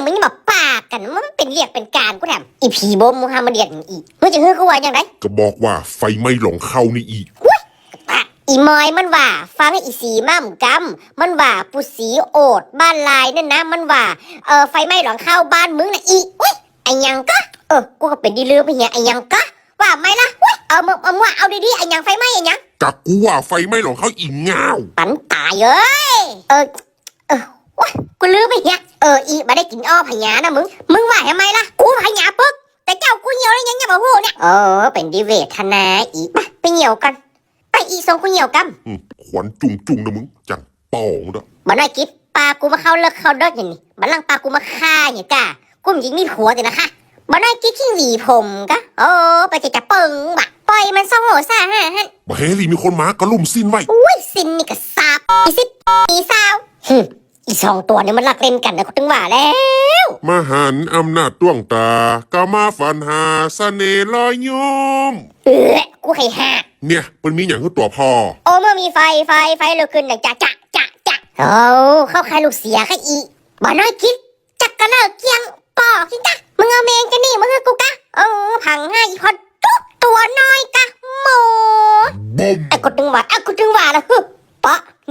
อย่างมึงมาปากกันมันเป็นเรียกเป็นการกูถามอีผีโบมูฮัมมัดเดียนอีกมึงจะฮือกูว่าอย่างไรก็บอกว่าไฟไหม้หลงเข้านี่อีกปะอีมอยมันว่า ฟังอีสีมั่มกำมันว่าปุสีโอดบ้านลายนั่นนะ มันว่าเออไฟไหม้หลังเข้าบ้านมึงนะอีอุ้ยไอ้ยังก็เออกูก็เป็นดีลืมไปเฮียไอ้ยังก็ว่าไหมล่ะอุ้ยเอามึงเอามึงว่าเอาดีๆไอ้ยังไฟไหม้ไอ้ยังกักกูว่าไฟไหม้หลงเข้าอีกงาวปันตายเอ้ยเออเออว้ย กูลืมไปเฮียเอออีมาได้กินอ้อพญานะมึง มึงว่าทำไมล่ะ กูพญาปึ๊ก แต่เจ้ากูเหี่ยวแล้วยังยังมาหูเนี่ยเออเป็นดีเวทนาอีไปไปเหี่ยวกันไปอีส่งกูเหี่ยวกันอืมขวัญจุงจุงนะมึง จังป่องเด้อบ่น้อยกิดปลากูมาเข้าเลิกเข้าเลิกอย่างนี้บัลลังก์ปลากูมาฆ่าอย่างกะกูมนยิงมีผัวแต่นะคะบ่น้อยกิดขี้หวีผมกะโอ้ไปจะจะเปิงบะปล่อยมันซ่องโหซ่าฮะฮะมาเฮลี่มีคนมากระลุ่มสิ้นไว้อุ้ยสินนี่ก็สาบอีสิบอีสาวหึ อีสองตัวเนี่ยมันรักเล่นกันนะกูถึงว่าแล้ว มหันต์อำนาจต้วงตากามาฝันหาเสน่ห์ลอยโยม เออกูให้ห้าเนี่ยมันมีอย่างคือตัวพอโอ้เมื่อมีไฟไฟไฟลุกขึ้นอย่างจะจะจะจะโอ้เข้าใครลูกเสียใครอีบ่น้อยคิด จักกะเลิกเกียงปอกกินกะมึงเอาเมงกันนี่มึงคือกูกะเออพังให้พอตุ๊กตัวน้อยกะโมบ่มไอ้กูถึงว่าไอ้กูถึงว่าละฮึปะ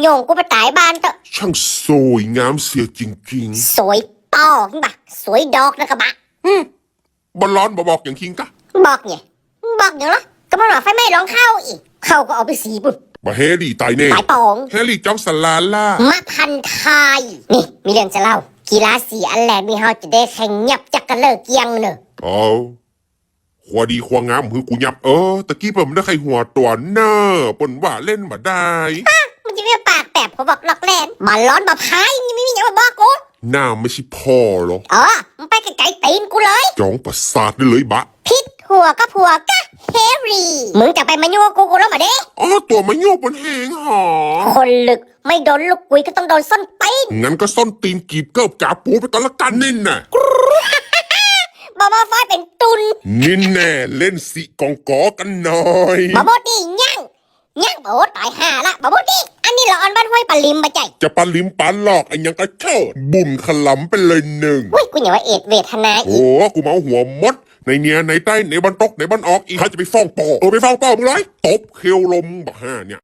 โยงกูไปตายบ้านเถอะช่างสวยงามเสียจริงสวยปอกกินบะสวยดอกนะกะบะๆอืมบอลร้อนบอบอกอย่างคิงกะบอกไงบอกอย่างละก็มันว่าไฟไหม้ร้องเข้าอีก เข้าก็เอาไปสีบุญมาเฮลี่ตายแน่ตายปองเฮลี่จอมสลาล่ามะพันทาย นี่ มีเรื่องจะเล่า กีฬาสีอันแรกมีเฮาจะได้แข่งยับจักกะเลิกเกียงเนอะเอาขวาดีขวางามคือกูยับเออตะกี้ผมได้ใครหัวตัวเนอปนว่าเล่นมาได้มัน จะไม่ปากแตบผมบอกล็อกแลนมาร้อนมาพายยังไม่มีอย่างมาบอกกูหน้าไม่ใช่พ่อหรอกเออมึงไปไกลๆตีนกูเลยจองประสาทได้เลยบะพิษหัวก็ผัวก็เฮรี่ มึงจะไปมายั่วกูกูแล้วมาเด้อ๋อตัวมันโยกบนแหงหอคนลึกไม่โดนลูกกุยก็ต้องโดนส้นตีนงั้นก็ซ่อนตีนกีบเกิบจ่าปูไปกันละกันนี่น่ะบาบาไฟเป็นตุนนี่แน่เล่นสิกองกอกันหน่อยบาบดียั่งยั่งโอ้ตายห่าละบาบดีอัน นี้หลอนบ้านห้วยปลาลิมมาใจจะปลาลิมปลาหลอกไอ้ยังกระเชิดบุญขลำไปเลยหนึ่งอุ้ยกูอย่าว่าเอ็ดเวทนาอีโอ้กกูเมาหัวมดในเนียในใต้ในบันตกในบันออกอีกใครจะไปฟ้องปอเออไปฟ้องปอมึงไรตบเคียวลมบักห้าเนี่ย